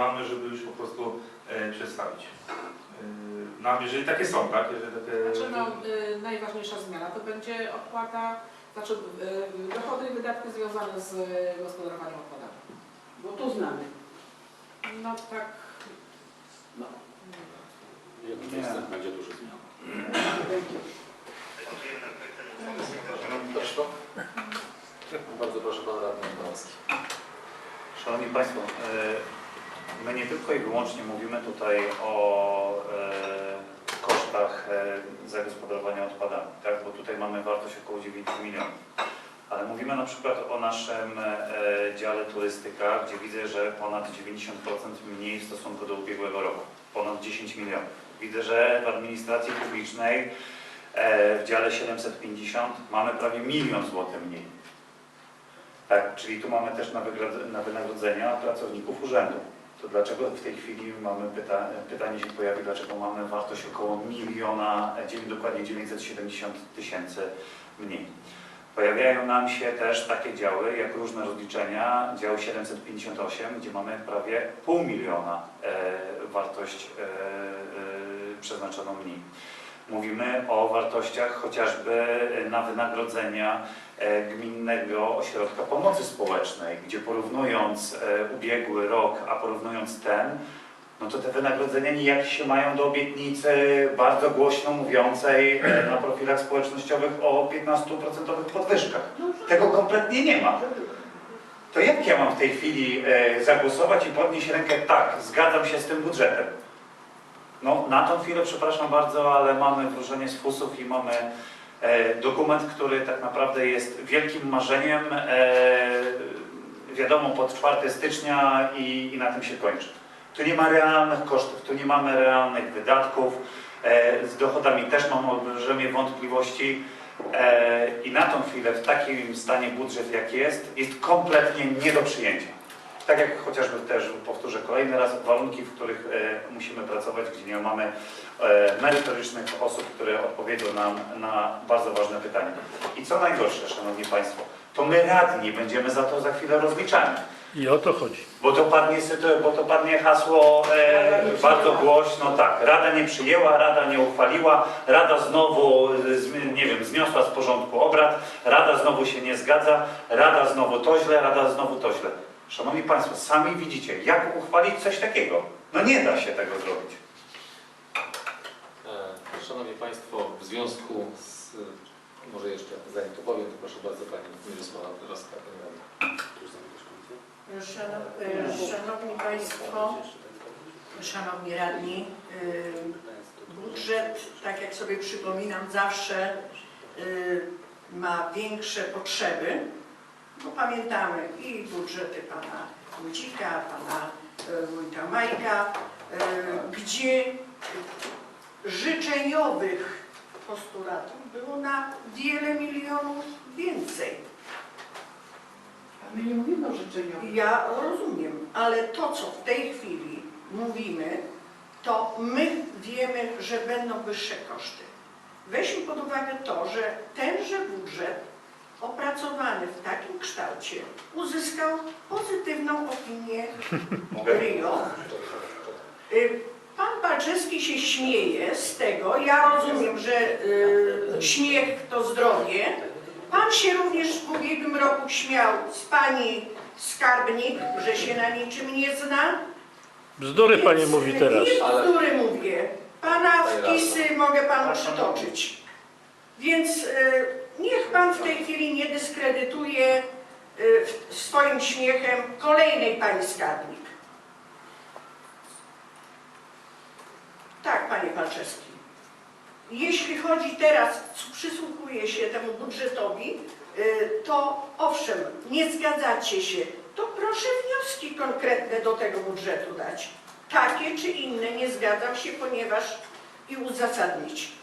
mamy, żeby już po prostu e, przedstawić. E, nam, jeżeli takie są, tak? Jeżeli takie, Znaczy no, y, najważniejsza zmiana to będzie opłata, znaczy y, dochody i wydatki związane z y, gospodarowaniem odpadami. Bo to znamy. No tak, No. Niestety będzie dużo zmian. Państwo, Bardzo proszę Pan Radny. Szanowni Państwo, e, my nie tylko i wyłącznie mówimy tutaj o e, kosztach e, zagospodarowania odpadami, tak? bo tutaj mamy wartość około 9 milionów. Ale mówimy na przykład o naszym e, dziale turystyka, gdzie widzę, że ponad 90% mniej w stosunku do ubiegłego roku. Ponad 10 milionów. Widzę, że w administracji publicznej w dziale 750 mamy prawie milion złotych mniej. Tak, czyli tu mamy też na wynagrodzenia pracowników urzędu. To dlaczego w tej chwili mamy pyta, pytanie się pojawi, dlaczego mamy wartość około miliona, e, dokładnie 970 tysięcy mniej. Pojawiają nam się też takie działy, jak różne rozliczenia, dział 758, gdzie mamy prawie pół miliona e, wartość e, e, przeznaczoną mniej. Mówimy o wartościach chociażby na wynagrodzenia e, Gminnego Ośrodka Pomocy Społecznej, gdzie porównując e, ubiegły rok, a porównując ten, no to te wynagrodzenia nijak się mają do obietnicy bardzo głośno mówiącej e, na profilach społecznościowych o 15% podwyżkach. Tego kompletnie nie ma. To jak ja mam w tej chwili zagłosować i podnieść rękę tak, zgadzam się z tym budżetem? No na tą chwilę, przepraszam bardzo, ale mamy wróżenie z fusów i mamy e, dokument, który tak naprawdę jest wielkim marzeniem, e, wiadomo, pod 4 stycznia i, i na tym się kończy. Tu nie ma realnych kosztów, tu nie mamy realnych wydatków, e, z dochodami też mamy olbrzymie wątpliwości e, i na tą chwilę w takim stanie budżet jak jest, jest kompletnie nie do przyjęcia. Tak jak chociażby też powtórzę kolejny raz, warunki, w których e, musimy pracować, gdzie nie mamy e, merytorycznych osób, które odpowiedzą nam na bardzo ważne pytania. I co najgorsze, Szanowni Państwo, to my radni będziemy za to za chwilę rozliczani. I o to chodzi. Bo to padnie, bo to padnie hasło e, bardzo głośno, tak, Rada nie przyjęła, Rada nie uchwaliła, Rada znowu, e, zmi- nie wiem, zniosła z porządku obrad, Rada znowu się nie zgadza, Rada znowu to źle, Rada znowu to źle. Szanowni Państwo, sami widzicie, jak uchwalić coś takiego? No nie da się tego zrobić. E, Szanowni Państwo, w związku z... Może jeszcze zanim to powiem, to proszę bardzo Pani Mirosława Roska. Szanow- e, Szanowni Państwo, Szanowni Radni, budżet, tak jak sobie przypominam, zawsze ma większe potrzeby, bo pamiętamy i budżety Pana Wójcika, Pana y, Wójta Majka, y, gdzie życzeniowych postulatów było na wiele milionów więcej. A my nie mówimy o życzeniu. Ja rozumiem, ale to, co w tej chwili mówimy, to my wiemy, że będą wyższe koszty. Weźmy pod uwagę to, że tenże budżet kształcie uzyskał pozytywną opinię? RIO. Y, Pan Balczewski się śmieje z tego, ja rozumiem, że y, śmiech to zdrowie. Pan się również w ubiegłym roku śmiał z pani skarbnik, że się na niczym nie zna. Bzdury Pani Więc, mówi y, teraz. Nie bzdury mówię. Pana Pani wpisy mogę panu przytoczyć. Więc y, niech pan w tej chwili nie dyskredytuje y, swoim śmiechem kolejnej pani skarbnik. Tak, panie Palczewski. Jeśli chodzi teraz, przysłuchuje się temu budżetowi, y, to owszem, nie zgadzacie się, to proszę wnioski konkretne do tego budżetu dać. Takie czy inne nie zgadzam się, ponieważ i uzasadnić.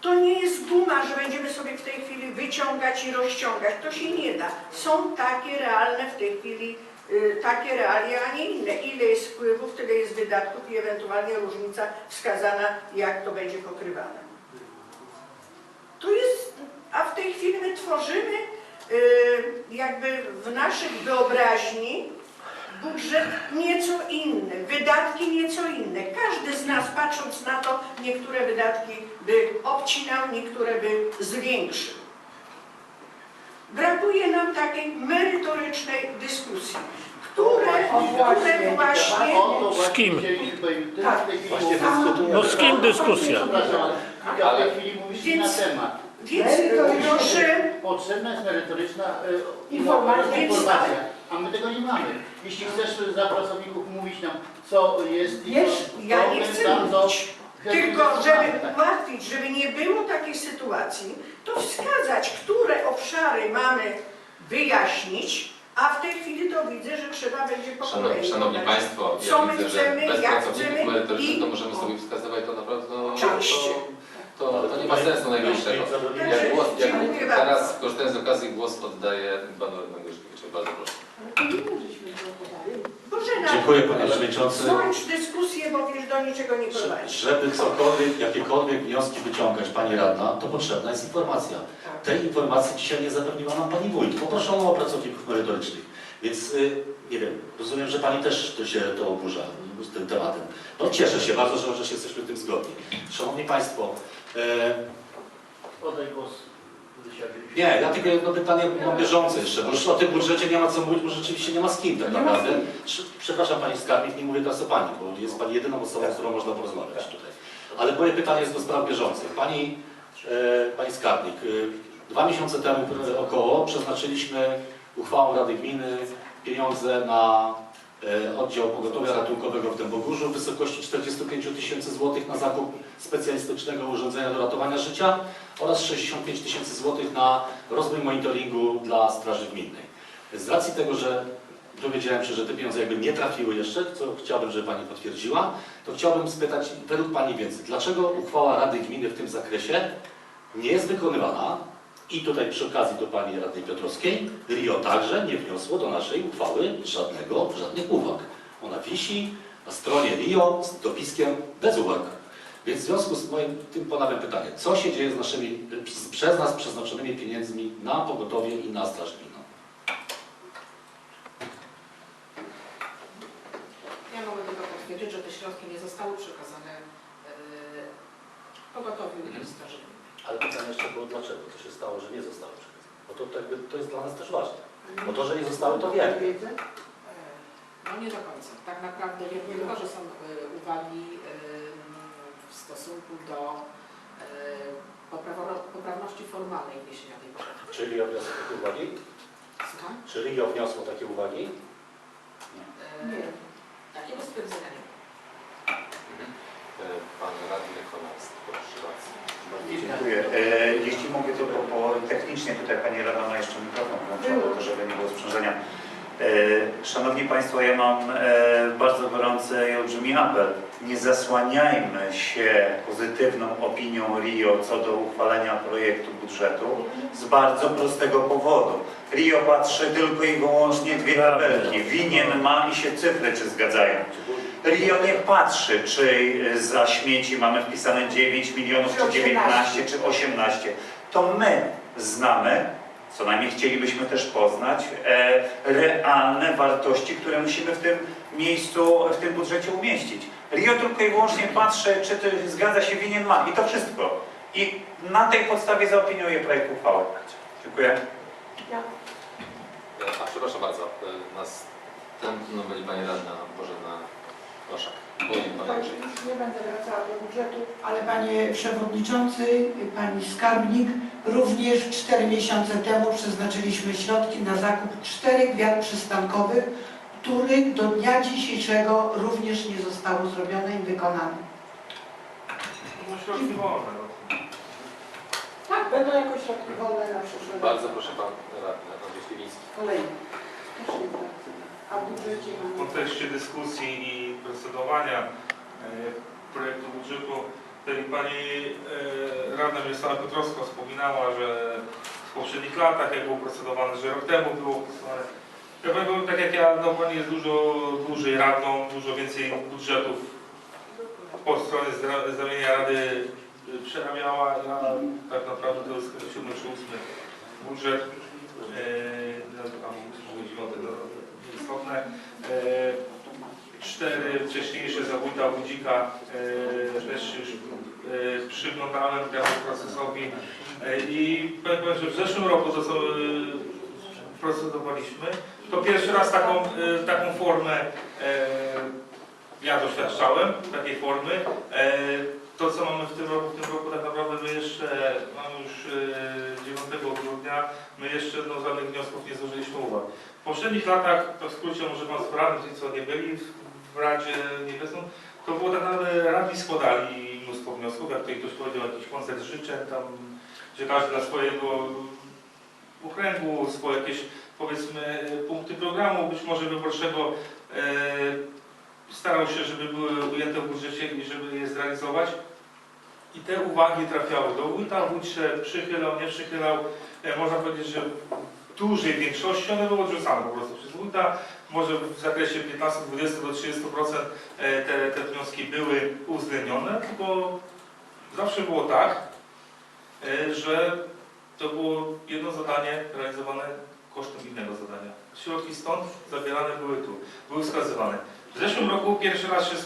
To nie jest, guma, że będziemy sobie w tej chwili wyciągać i rozciągać. To się nie da. Są takie realne w tej chwili, y, takie realia, a nie inne. Ile jest wpływów, tyle jest wydatków i ewentualnie różnica wskazana, jak to będzie pokrywane. To jest, a w tej chwili my tworzymy y, jakby w naszych wyobraźni budżet nieco inny, wydatki nieco inne. Każdy z nas patrząc na to, niektóre wydatki by obcinał, niektóre by zwiększył. Brakuje nam takiej merytorycznej dyskusji, które, O, właśnie. które właśnie Z kim? Tak. No z kim dyskusja? Ale- tej chwili mówiliśmy na Więc- temat. Potrzebna jest merytoryczna e, Informacja. informacja, a my tego nie mamy. Jeśli chcesz za pracowników mówić nam, co jest i Wiesz, co ja nie chcę mówić, tylko żeby ułatwić, żeby nie było takiej sytuacji, to wskazać, które obszary mamy wyjaśnić, a w tej chwili to widzę, że trzeba będzie po Szanowni, kolei. szanowni. Państwo, Co ja my widzę, chcemy, że bez jak pracowników chcemy merytorycznych i- to możemy sobie wskazywać to naprawdę, no, Oczywiście. to, to, to nie ma sensu najwyższego. Ja głos, ja Dziękuję teraz korzystając z okazji głos oddaję panu Radnemu. Bardzo proszę. Dziękuję panie przewodniczący. skończ dyskusję, bo wiesz, do niczego nie prowadzi. Żeby cokolwiek, jakiekolwiek wnioski wyciągać pani radna, to potrzebna jest informacja. Tej informacji dzisiaj nie zapewniła nam pani wójt. Poproszono o pracowników merytorycznych. Więc y, nie wiem, rozumiem, że pani też to się to oburza z tym tematem. No cieszę się bardzo, że, że się jesteśmy w tym zgodni. Szanowni Państwo, Oddaj głos. Nie, ja tylko jedno pytanie mam bieżące jeszcze, bo już o tym budżecie nie ma co mówić, bo rzeczywiście nie ma z kim tak naprawdę. Prze- Przepraszam Pani Skarbnik, nie mówię teraz o Pani, bo jest Pani jedyną osobą, z którą można porozmawiać tutaj. Ale moje pytanie jest do spraw bieżących. Pani, e, Pani Skarbnik, e, dwa miesiące temu e, około przeznaczyliśmy uchwałą Rady Gminy pieniądze na e, oddział pogotowia ratunkowego w Dębogórzu w wysokości 45 tysięcy złotych na zakup specjalistycznego urządzenia do ratowania życia oraz 65 tysięcy złotych na rozwój monitoringu dla Straży Gminnej. Z racji tego, że dowiedziałem się, że te pieniądze jakby nie trafiły jeszcze, co chciałbym, żeby Pani potwierdziła, to chciałbym spytać według Pani więcej, dlaczego uchwała Rady Gminy w tym zakresie nie jest wykonywana i tutaj przy okazji do Pani Radnej Piotrowskiej, RIO także nie wniosło do naszej uchwały żadnego, żadnych uwag. Ona wisi na stronie RIO z dopiskiem bez uwag. Więc w związku z moim tym ponawiam pytanie, co się dzieje z naszymi z- przez nas przeznaczonymi pieniędzmi na pogotowie i na straż gminną? Ja mogę tylko potwierdzić, że te środki nie zostały przekazane yy, pogotowiu i straży gminnej. Ale pytanie jeszcze było dlaczego, co się stało, że nie zostały przekazane? Bo to, jakby, to jest dla nas też ważne. Bo to, że nie zostały, to wiemy. Wiedzę? Yy, No nie do końca. Tak naprawdę wiem tylko, że są yy, uwagi yy, w stosunku do poprawo- poprawności formalnej wniesienia tej poprawki. Czy RIO wniosło takie uwagi? Słucham? Czy RIO wniosło takie uwagi? Nie. Takiego stwierdzenia nie. E, Pan Radny Konast, proszę bardzo. Dziękuję. E, Jeśli mogę tylko po technicznie tutaj Pani Rada ma jeszcze mikrofon włączony, to żeby nie było sprzężenia. E, Szanowni Państwo, ja mam e, bardzo gorący i olbrzymi apel. Nie zasłaniajmy się pozytywną opinią RIO co do uchwalenia projektu budżetu z bardzo prostego powodu. RIO patrzy tylko i wyłącznie dwie tabelki. Winien ma i się cyfry czy zgadzają. RIO nie patrzy, czy za śmieci mamy wpisane 9 milionów, czy 19, czy 18. To my znamy, co najmniej chcielibyśmy też poznać, e, realne wartości, które musimy w tym miejscu, w tym budżecie umieścić. RIO tylko i wyłącznie patrzy, czy to zgadza się winien ma i to wszystko. I na tej podstawie zaopiniuje projekt uchwały. Dziękuję. E, A przepraszam bardzo, e, następną byli Pani Radna Bożena Łaszak. Mówi Pan Tak, Andrzej. już nie będę wracała do budżetu, ale Panie Przewodniczący, Pani Skarbnik, również 4 miesiące temu przeznaczyliśmy środki na zakup czterech wiat przystankowych, których do dnia dzisiejszego również nie zostało zrobione i wykonane. No środki wolne. no. Tak, będą jakoś środki wolne na przyszły rok. Bardzo proszę Pan Radny Śliwiński. Kolejny. Też nie. A w budżecie W mamy... kontekście dyskusji i procedowania e, projektu budżetu, pani e, radna Mirosława Piotrowska wspominała, że w poprzednich latach, jak było procedowane, że rok temu było procedowane. Ja powiem, tak jak ja, no pani jest dużo dłużej radną, dużo więcej budżetów po stronie zdawienia Rady y, przerabiała. Ja tak naprawdę to jest siódmy czy ósmy budżet, e, no, a może dziewiąty, no, nieistotne. E, cztery wcześniejsze za wójta Budzika e, też już e, przyglądałem temu procesowi e, i powiem, że w zeszłym roku to co procedowaliśmy, to pierwszy raz taką, taką formę ja doświadczałem, takiej formy. To co mamy w tym roku, w tym roku tak naprawdę my jeszcze mamy już e, 9 grudnia, my jeszcze no, żadnych wniosków nie złożyliśmy uwag. W poprzednich latach, to w skrócie może Pan ci co nie byli w, Radzie Niebieską, to było tak naprawdę radni składali mnóstwo wniosków, jak tutaj ktoś powiedział, jakiś koncert życzeń, tam, że każdy dla swojego okręgu, swoje jakieś powiedzmy punkty programu, być może wyborczego e, starał się, żeby były ujęte w budżecie i żeby je zrealizować. I te uwagi trafiały do wójta, wójt się przychylał, nie przychylał. E, można powiedzieć, że dużej większości one były odrzucane po prostu przez wójta. Może w zakresie 15, 20 do 30% e, te, te wnioski były uwzględnione, tylko zawsze było tak, e, że to było jedno zadanie realizowane kosztem innego zadania. Środki stąd zabierane były tu, były wskazywane. W zeszłym roku pierwszy raz się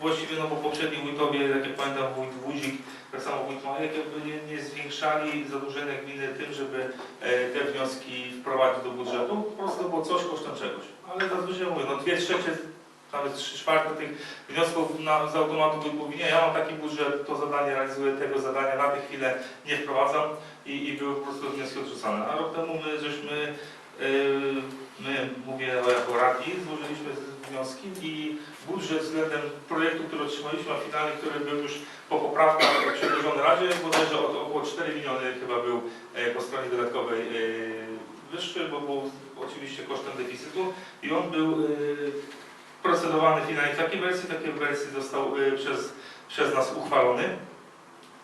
właściwie, no bo poprzedni wójtowie, jak ja pamiętam, wójt Wódzik, tak samo wójt Majek, jakby nie, nie zwiększali zadłużenia gminy tym, żeby e, te wnioski wprowadzić do budżetu. Po prostu było coś kosztem czegoś. Ale zazwyczaj mówię, no dwie trzecie, nawet trzy czwarte tych wniosków na, z automatu nie, ja mam taki budżet, to zadanie realizuję, tego zadania na tę chwilę nie wprowadzam i, i były po prostu wnioski odrzucane. A rok temu my żeśmy Yy, My, mówię jako radni, złożyliśmy wnioski i budżet względem projektu, który otrzymaliśmy, a finalnie, który był już po poprawkach przedłożony Radzie, bodajże od około 4 miliony chyba był e, po stronie dodatkowej e, wyższy, bo był oczywiście kosztem deficytu i on był e, procedowany finalnie w takiej wersji, takiej wersji został przez, przez nas uchwalony.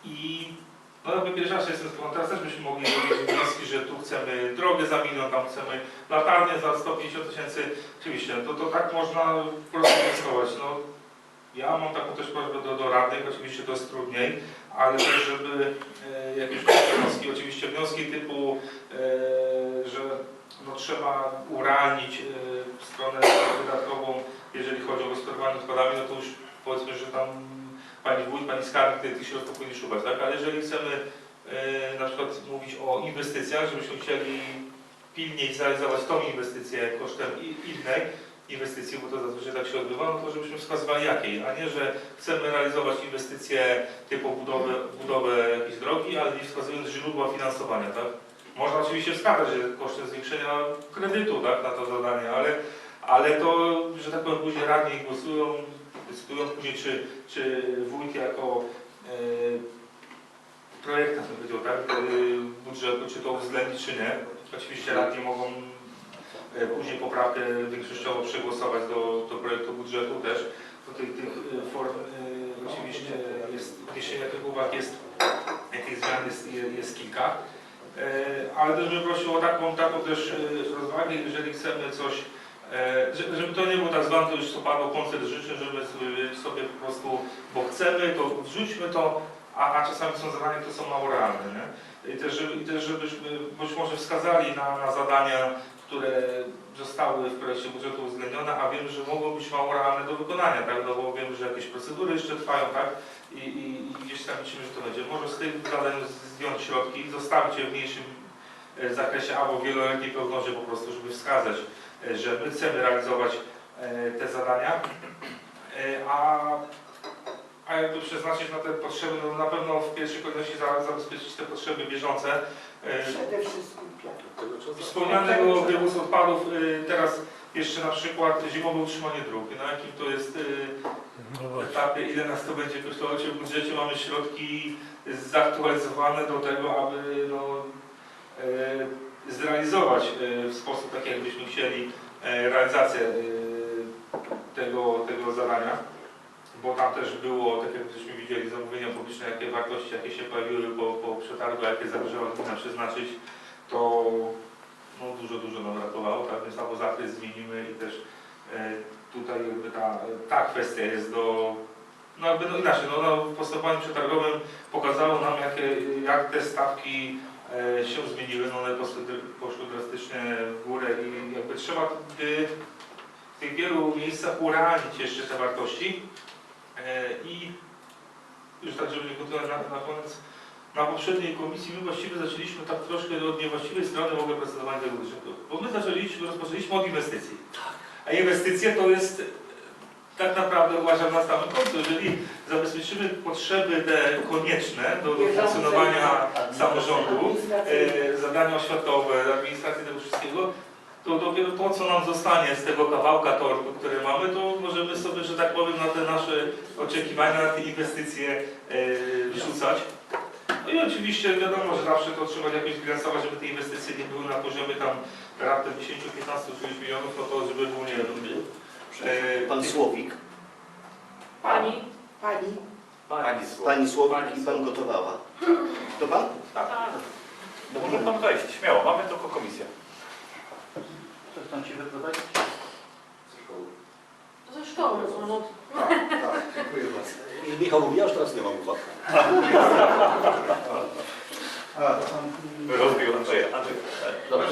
I no jakby pierwszy raz jestem z teraz też byśmy mogli że tu chcemy drogę za milion, tam chcemy latarnię za 150 tysięcy. Oczywiście, to, to tak można po prostu wnioskować. No, ja mam taką też prośbę do, do radnych, oczywiście to jest trudniej, ale też, żeby e, jakieś wnioski, oczywiście wnioski typu, e, że no, trzeba urealnić e, stronę wydatkową, jeżeli chodzi o gospodarowanie odpadami, no to już powiedzmy, że tam pani wójt, pani skarbnik tych- środków powinni szukać, tak? Ale jeżeli chcemy na przykład mówić o inwestycjach, żebyśmy chcieli pilniej zrealizować tą inwestycję kosztem innej inwestycji, bo to zazwyczaj tak się odbywa, no to żebyśmy wskazywali jakiej, a nie, że chcemy realizować inwestycje typu budowę, budowę jakiejś drogi, ale nie wskazując źródła finansowania, tak? Można oczywiście wskazać, że kosztem zwiększenia kredytu, tak, na to zadanie, ale, ale to, że tak powiem, później radni głosują, decydują później, czy, czy wójt jako e, projektant, bym powiedział, tak, e, budżetu, czy to uwzględni, czy nie. Oczywiście radni mogą e, później poprawkę większościowo przegłosować do, do projektu budżetu też. Do tych, tych e, form e, oczywiście jest, wniesienia tych uwag jest, tych zmian jest, jest kilka. Ale też bym prosił o taką, taką też rozwagę, jeżeli chcemy coś żeby, to nie był tak zwany, to już co padło, koncert życzeń, żeby sobie po prostu, bo chcemy, to wrzućmy to, a, a czasami są zadania, które są mało realne. Nie? I, też, I też żebyśmy być może wskazali na, na zadania, które zostały w projekcie budżetu uwzględnione, a wiem, że mogą być mało realne do wykonania, tak? no bo wiem, że jakieś procedury jeszcze trwają, tak? I, i, i gdzieś tam liczymy, że to będzie. Może z tych zadań zdjąć środki i zostawić je w mniejszym e, zakresie albo w wieloletniej prognozie po prostu, żeby wskazać, e, że my chcemy realizować e, te zadania, E, a, a jakby przeznaczyć na te potrzeby, no na pewno w pierwszej kolejności za, zabezpieczyć te potrzeby bieżące. E, Przede wszystkim. Wspomnianego wywozu odpadów, e, teraz jeszcze na przykład zimowe utrzymanie dróg, na jakim to jest e, No etapie, ile nas to będzie kosztować? W budżecie, mamy środki zaktualizowane do tego, aby no, e, zrealizować e, w sposób taki, jakbyśmy chcieli realizację tego, tego zadania, bo tam też było, tak jak żeśmy widzieli, zamówienia publiczne, jakie wartości, jakie się pojawiły po, po przetargu, jakie zamierzała gmina przeznaczyć, to no, dużo, dużo nam brakowało, tak, więc albo zakres zmienimy i też e, tutaj jakby ta, ta kwestia jest do, no jakby no inaczej, no, no w postępowaniu przetargowym pokazało nam jakie, jak te stawki e, się zmieniły, no one poszły, poszły drastycznie w górę i jakby trzeba by w tych wielu miejscach urealnić jeszcze te wartości i już tak, żeby nie kontynuować na, na koniec, na poprzedniej komisji my właściwie zaczęliśmy tak troszkę od niewłaściwej strony w ogóle procedowania tego budżetu. Bo my zaczęliśmy, rozpoczęliśmy od inwestycji. A inwestycje to jest e, tak naprawdę uważam na samym końcu, jeżeli zabezpieczymy potrzeby te konieczne do, do funkcjonowania samorządu, e, zadania oświatowe, administracji tego wszystkiego, to dopiero to, co nam zostanie z tego kawałka tortu, który mamy, to możemy sobie, że tak powiem, na te nasze oczekiwania, na te inwestycje e, wrzucać. No i oczywiście wiadomo, że zawsze to trzeba jakoś bilansować, żeby te inwestycje nie były na poziomie tam raptem 10, 15, 20 milionów, no to żeby było, nie wiem, e, Pan Słowik, Pani? Pani? Pani Słowo. Pani Słowik i Pan Gotowała. To Pan? No może Pan wejść, śmiało, mamy tylko komisję. Coś tam ci wyprowadzić? Ze szkoły, no, Tak, tak, dziękuję bardzo. Michał mówi, ja już teraz nie mam uwag. A, to Pan... Rozbił Andrzeja. Jak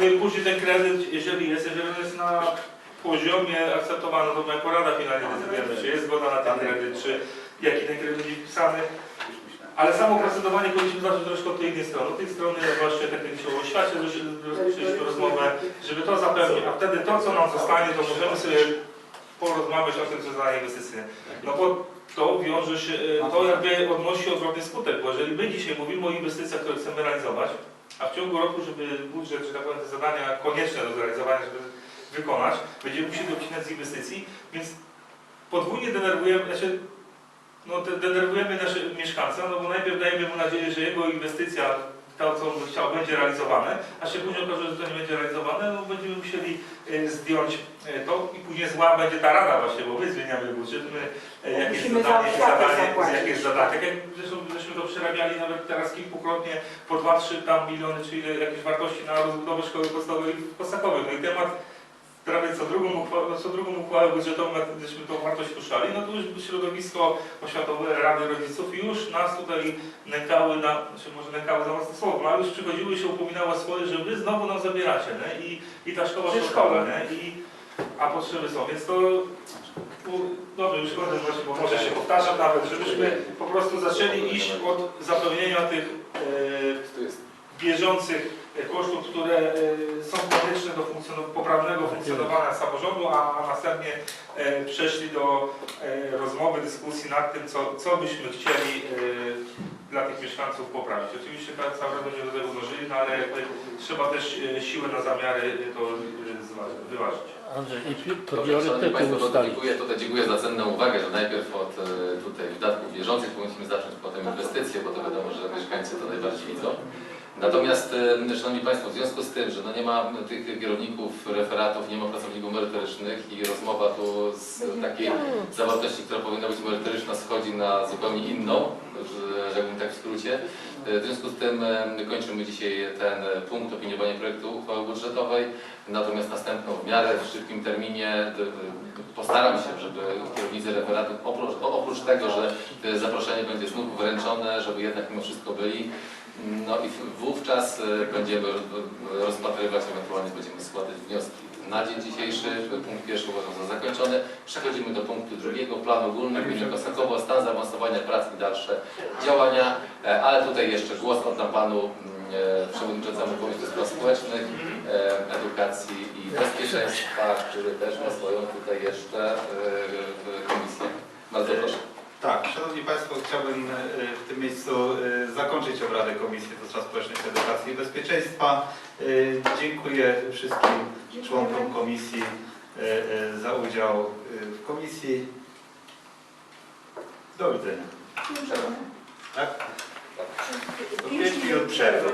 że e, później ten kredyt, jeżeli jest, jeżeli on jest na poziomie akceptowany, to my jako Rada finalnie decydujemy, czy jest zgoda na ten kredyt, czy jaki ten kredyt będzie wpisany. Ale samo procedowanie powinniśmy zacząć troszkę od tej innej strony. Od tej strony właśnie tak jak dzisiaj o oświacie rozmowę, żeby to zapewnić, a wtedy to, co nam zostanie, to możemy sobie porozmawiać o tym, co za inwestycje. No bo to wiąże się, e, to jakby odnosi odwrotny skutek, bo jeżeli my dzisiaj mówimy o inwestycjach, które chcemy realizować, a w ciągu roku, żeby budżet, że tak powiem, te zadania konieczne do zrealizowania, żeby wykonać, będziemy musieli obcinać z inwestycji, więc podwójnie denerwujemy, znaczy, no, de- denerwujemy nasze mieszkańca, no bo najpierw dajemy mu nadzieję, że jego inwestycja, to co on chciał, będzie realizowane, a się później okaże, że to nie będzie realizowane, no będziemy musieli e, zdjąć e, to i później zła będzie ta rada właśnie, bo my zmieniamy budżet, my e, jakieś Musimy za zadanie, oświatę zadanie, zapłacić. jakieś zadatek, jak zresztą żeśmy to przerabiali nawet teraz kilkukrotnie po 2-3 tam miliony, czy ile jakieś wartości na rozbudowę szkoły podstawowej w Kosakowej. No i temat prawie co drugą uchwałę, co drugą uchwałę budżetową, żeśmy tą wartość puszczali, no to już środowisko oświatowe, Rady Rodziców już nas tutaj nękały na, czy może nękały za mocne słowo, no ale już przychodziły i się upominały swoje, że wy znowu nam zabieracie, nie? I, i ta szkoła szkoła, szkoła. nie? I, a potrzeby są, więc to no, dobrze, już kończę właśnie, bo może się powtarzam nawet, żebyśmy po prostu zaczęli iść od zapewnienia tych e, bieżących kosztów, które e, są konieczne do poprawnego funkcjonowania samorządu, a, a następnie e, przeszli do e, rozmowy, dyskusji nad tym, co, co byśmy chcieli dla tych mieszkańców poprawić. Oczywiście tak cały będziemy do tego dążyli, no ale jakby trzeba też siłę na zamiary to wyważyć. Andrzej, i pi- Dobrze, Szanowni priorytety Państwo, to ustalić. dziękuję, tutaj dziękuję za cenną uwagę, że najpierw od tutaj wydatków bieżących powinniśmy zacząć, potem inwestycje, bo to wiadomo, że mieszkańcy to najbardziej widzą. Natomiast, e, Szanowni Państwo, w związku z tym, że no nie ma tych kierowników referatów, nie ma pracowników merytorycznych i rozmowa tu z takiej zawartości, która powinna być merytoryczna, schodzi na zupełnie inną, że- rzekłbym tak w skrócie. E, W związku z tym e, kończymy dzisiaj ten punkt opiniowania projektu uchwały budżetowej. Natomiast następną w miarę w szybkim terminie postaram się, żeby kierownicy referatów oprócz, oprócz tego, że zaproszenie będzie znów wręczone, żeby jednak mimo wszystko byli. No i wówczas e, będziemy rozpatrywać, ewentualnie będziemy składać wnioski. Na dzień dzisiejszy punkt pierwszy uważam za zakończony. Przechodzimy do punktu drugiego, plan ogólny gminy Kosakowo, stan zaawansowania prac i dalsze działania. E, Ale tutaj jeszcze głos oddam panu mm, e, przewodniczącemu do Spraw Społecznych, Edukacji i Bezpieczeństwa, który też ma swoją tutaj jeszcze komisję. Bardzo proszę. Tak, Szanowni Państwo, chciałbym e, w tym miejscu e, zakończyć obrady Komisji do Spraw Społecznych, Edukacji i Bezpieczeństwa. E, Dziękuję wszystkim członkom Komisji za udział w Komisji. Do widzenia. Tak? Do 5 minut przerwy.